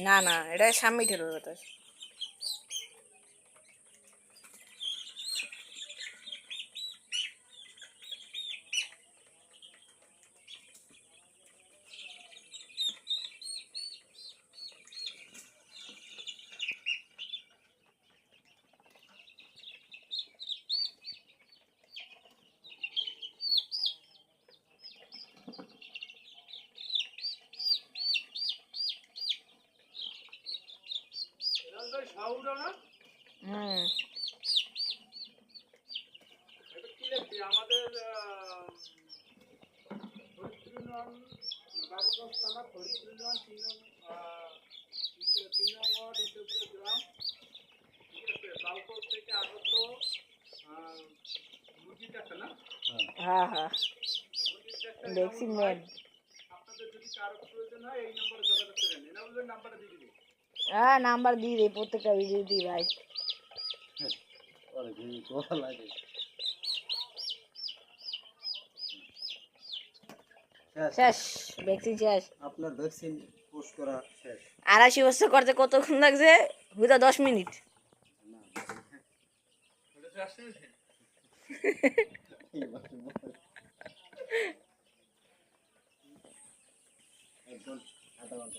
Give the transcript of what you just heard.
না না এটা সামনে ঠেলো বাতাস চারটা না? হ্যাঁ হ্যাঁ। দেখছি এমন আপনাদের যদি কারও প্রয়োজন হয় এই নম্বরে যোগাযোগ করে নিন। না নাম্বারটা দিয়ে দিবি। হ্যাঁ নাম্বার দিয়ে দিই প্রত্যেকটা ভিডিও দিই ভাই। শেষ। ভ্যাকসিন শেষ। আপনার ভ্যাকসিন পোস্ট করা শেষ। আড়াইশি বছর করতে কতক্ষণ লাগছে? হুদা দশ মিনিট। আধা ঘণ্টা